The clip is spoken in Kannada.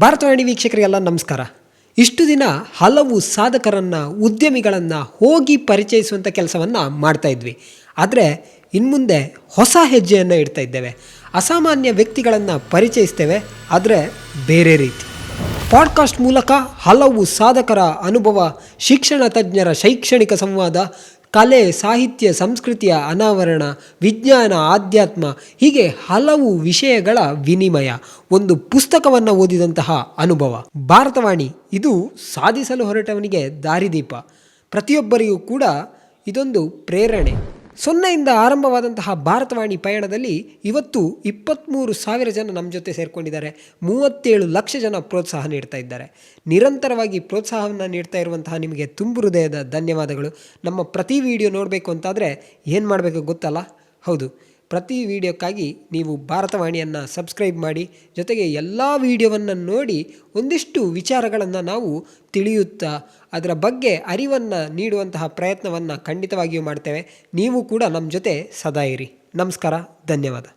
ಭಾರತವಾಣಿ ವೀಕ್ಷಕರಿಗೆಲ್ಲ ನಮಸ್ಕಾರ. ಇಷ್ಟು ದಿನ ಹಲವು ಸಾಧಕರನ್ನು, ಉದ್ಯಮಿಗಳನ್ನು ಹೋಗಿ ಪರಿಚಯಿಸುವಂಥ ಕೆಲಸವನ್ನು ಮಾಡ್ತಾ ಇದ್ವಿ. ಆದರೆ ಇನ್ಮುಂದೆ ಹೊಸ ಹೆಜ್ಜೆಯನ್ನು ಇಡ್ತಾ ಇದ್ದೇವೆ. ಅಸಾಮಾನ್ಯ ವ್ಯಕ್ತಿಗಳನ್ನು ಪರಿಚಯಿಸ್ತೇವೆ, ಆದರೆ ಬೇರೆ ರೀತಿ. ಪಾಡ್ಕಾಸ್ಟ್ ಮೂಲಕ ಹಲವು ಸಾಧಕರ ಅನುಭವ, ಶಿಕ್ಷಣ ತಜ್ಞರ ಶೈಕ್ಷಣಿಕ ಸಂವಾದ ಕಲೆ, ಸಾಹಿತ್ಯ, ಸಂಸ್ಕೃತಿಯ ಅನಾವರಣ, ವಿಜ್ಞಾನ, ಆಧ್ಯಾತ್ಮ ಹೀಗೆ ಹಲವು ವಿಷಯಗಳ ವಿನಿಮಯ. ಒಂದು ಪುಸ್ತಕವನ್ನು ಓದಿದಂತಹ ಅನುಭವ. ಭಾರತವಾಣಿ, ಇದು ಸಾಧಿಸಲು ಹೊರಟವನಿಗೆ ದಾರಿದೀಪ. ಪ್ರತಿಯೊಬ್ಬರಿಗೂ ಕೂಡ ಇದೊಂದು ಪ್ರೇರಣೆ. ಸೊನ್ನೆಯಿಂದ ಆರಂಭವಾದಂತಹ ಭಾರತವಾಣಿ ಪಯಣದಲ್ಲಿ ಇವತ್ತು ಇಪ್ಪತ್ತ್ಮೂರು ಸಾವಿರ ಜನ ನಮ್ಮ ಜೊತೆ ಸೇರಿಕೊಂಡಿದ್ದಾರೆ. ಮೂವತ್ತೇಳು ಲಕ್ಷ ಜನ ಪ್ರೋತ್ಸಾಹ ನೀಡ್ತಾ ಇದ್ದಾರೆ. ನಿರಂತರವಾಗಿ ಪ್ರೋತ್ಸಾಹವನ್ನು ನೀಡ್ತಾ ಇರುವಂತಹ ನಿಮಗೆ ತುಂಬು ಹೃದಯದ ಧನ್ಯವಾದಗಳು. ನಮ್ಮ ಪ್ರತಿ ವಿಡಿಯೋ ನೋಡಬೇಕು ಅಂತಾದರೆ ಏನು ಮಾಡಬೇಕು ಗೊತ್ತಲ್ಲ? ಹೌದು. ಪ್ರತಿ ವಿಡಿಯೋಕ್ಕಾಗಿ ನೀವು ಭಾರತವಾಣಿಯನ್ನು ಸಬ್ಸ್ಕ್ರೈಬ್ ಮಾಡಿ, ಜೊತೆಗೆ ಎಲ್ಲ ವಿಡಿಯೋವನ್ನು ನೋಡಿ ಒಂದಿಷ್ಟು ವಿಚಾರಗಳನ್ನು ನಾವು ತಿಳಿಯುತ್ತಾ, ಅದರ ಬಗ್ಗೆ ಅರಿವನ್ನು ನೀಡುವಂತಹ ಪ್ರಯತ್ನವನ್ನು ಖಂಡಿತವಾಗಿಯೂ ಮಾಡ್ತೇವೆ. ನೀವು ಕೂಡ ನಮ್ಮ ಜೊತೆ ಸದಾ ಇರಿ. ನಮಸ್ಕಾರ, ಧನ್ಯವಾದ.